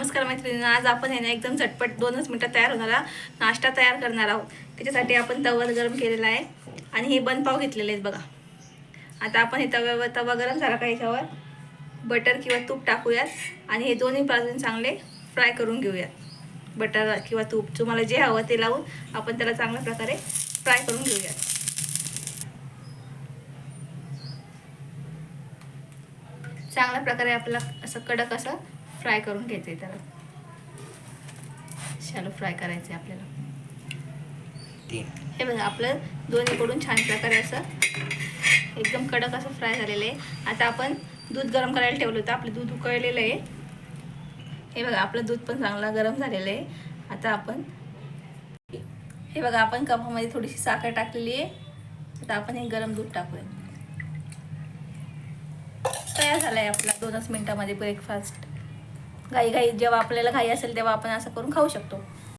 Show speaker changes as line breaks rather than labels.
नमस्कार मैत्रिणींनो आज आपण आहे ना एकदम झटपट दोनच मिनटात तयार होणारा नाश्ता तयार करणार आहोत. त्याच्यासाठी आपण तवर गरम केलेला आहे आणि हे बनपाव घेतलेले आहेत बघा. आता आपण हे तव्यावर तवा गरम झाला का याच्यावर? बटर किंवा तूप टाकूयात आणि हे दोन्ही बाजून चांगले फ्राय करून घेऊयात. बटर किंवा तूप तुम्हाला जे हवं ते लावून आपण त्याला चांगल्या प्रकारे फ्राय करून घेऊयात. चांगल्या प्रकारे आपला असं कडक असं फ्राय करून घ्यायचं आहे त्याला. शॅलो फ्राय करायचं आहे आपल्याला हे बघा आपलं दोन्हीकडून छान प्रकारे असं एकदम कडक असं फ्राय झालेलं आहे. आता आपण दूध गरम करायला ठेवलं होतं. आपलं दूध उकळलेलं आहे. हे बघा आपलं दूध पण चांगलं गरम झालेलं आहे. आता आपण हे बघा आपण कपामध्ये थोडीशी साखर टाकलेली आहे. आता आपण हे गरम दूध टाकूया. तयार झाला आहे आपला दोनच मिनटामध्ये ब्रेकफास्ट घाई घाई जेव्हा आपल्याला घाई असेल तेव्हा आपण असं करून खाऊ शकतो.